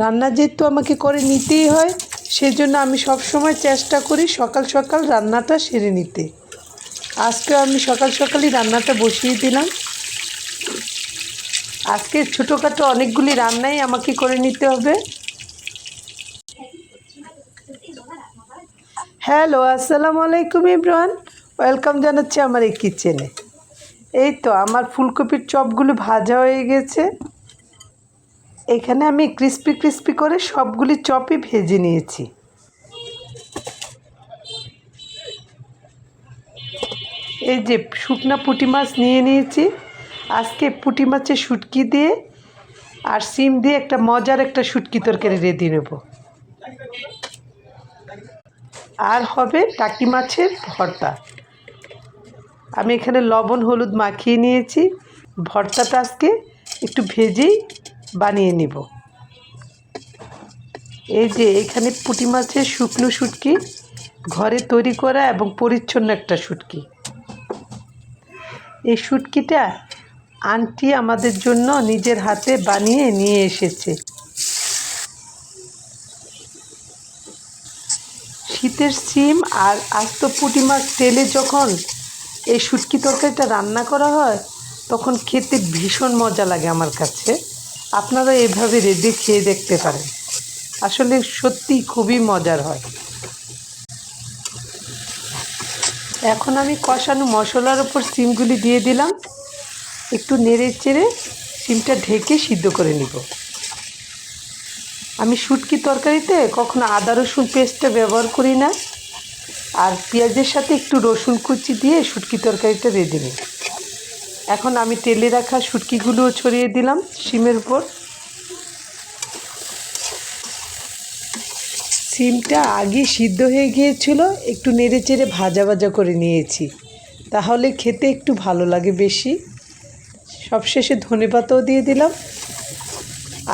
রান্না যেহেতু আমাকে করে নিতেই হয়, সেজন্য আমি সবসময় চেষ্টা করি সকাল সকাল রান্নাটা সেরে নিতে। আজকে আমি সকাল সকালই রান্নাটা বসিয়ে দিলাম। আজকে ছোটোখাটো অনেকগুলি রান্নাই আমাকে করে নিতে হবে। হ্যালো, আসসালামু আলাইকুম ইব্রান ওয়েলকাম জানাচ্ছি আমার এই কিচেনে। এই তো আমার ফুলকপির চপগুলো ভাজা হয়ে গেছে। এখানে আমি ক্রিস্পি ক্রিস্পি করে সবগুলি চপই ভেজে নিয়েছি। এই যে শুকনা পুঁটি মাছ নিয়ে নিয়েছি। আজকে পুঁটি মাছের শুটকি দিয়ে আর সিম দিয়ে একটা মজার একটা শুটকি তরকারি রেডি নেব। আর হবে টাকি মাছের ভর্তা। আমি এখানে লবণ, হলুদ মাখিয়ে নিয়েছি। ভর্তাটা আজকে একটু ভেজেই বানিয়ে নিব। এই যে এখানে পুঁটি মাছের শুকনো শুটকি, ঘরে তৈরি করা এবং পরিচ্ছন্ন একটা শুটকি। এই শুটকিটা আন্টি আমাদের জন্য নিজের হাতে বানিয়ে নিয়ে এসেছে। শীতের সিম আর আস্ত পুঁটি মাছ তেলে যখন এই শুটকি তরকারিটা রান্না করা হয়, তখন খেতে ভীষণ মজা লাগে আমার কাছে। আপনারা এভাবে রেডি খেয়ে দেখতে পারেন। আসলে সত্যি খুবই মজার হয়। এখন আমি কষানো মশলার ওপর সিমগুলি দিয়ে দিলাম। একটু নেড়ে চেড়ে সিমটা ঢেকে সিদ্ধ করে নিব। আমি শুটকি তরকারিতে কখনো আদা রসুন পেস্টটা ব্যবহার করি না। আর পেঁয়াজের সাথে একটু রসুন কুচি দিয়ে শুটকি তরকারিটা রেঁধে নিই এখন আমি তেলে রাখা শুটকিগুলোও ছড়িয়ে দিলাম সিমের উপর। সিমটা আগে সিদ্ধ হয়ে গিয়েছিল, একটু নেড়ে চেড়ে ভাজা ভাজা করে নিয়েছি। তাহলে খেতে একটু ভালো লাগে বেশি। সবশেষে ধনে পাতাও দিয়ে দিলাম।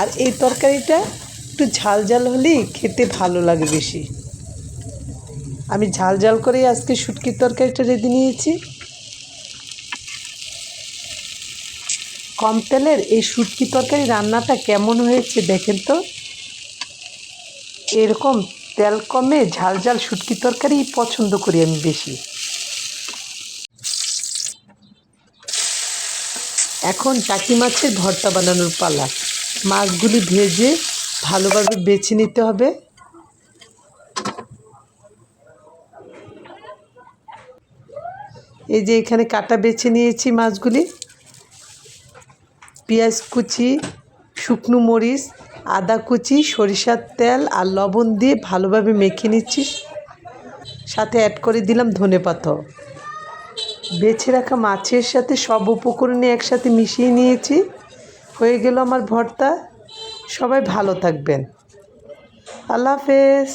আর এই তরকারিটা একটু ঝাল ঝাল হলেই খেতে ভালো লাগে বেশি। আমি ঝাল ঝাল করেই আজকে শুটকির তরকারিটা রেডি নিয়েছি। কম তেলের এই শুটকি তরকারি রান্নাটা কেমন হয়েছে দেখেন তো। এরকম তেল কমে ঝাল ঝাল শুটকি তরকারি পছন্দ করি আমি বেশি। এখন টাকি মাছের ভর্তা বানানোর পালা। মাছগুলি ভেজে ভালোভাবে বেছে নিতে হবে। এই যে এখানে কাটা বেছে নিয়েছি মাছগুলি। পেঁয়াজ কুচি, শুকনো মরিচ, আদা কুচি, সরিষার তেল আর লবণ দিয়ে ভালোভাবে মেখে নিচ্ছি। সাথে অ্যাড করে দিলাম ধনে পাতা। বেছে রাখা মাছের সাথে সব উপকরণে একসাথে মিশিয়ে নিয়েছি। হয়ে গেল আমার ভর্তা। সবাই ভালো থাকবেন। আল্লাহ হাফেজ।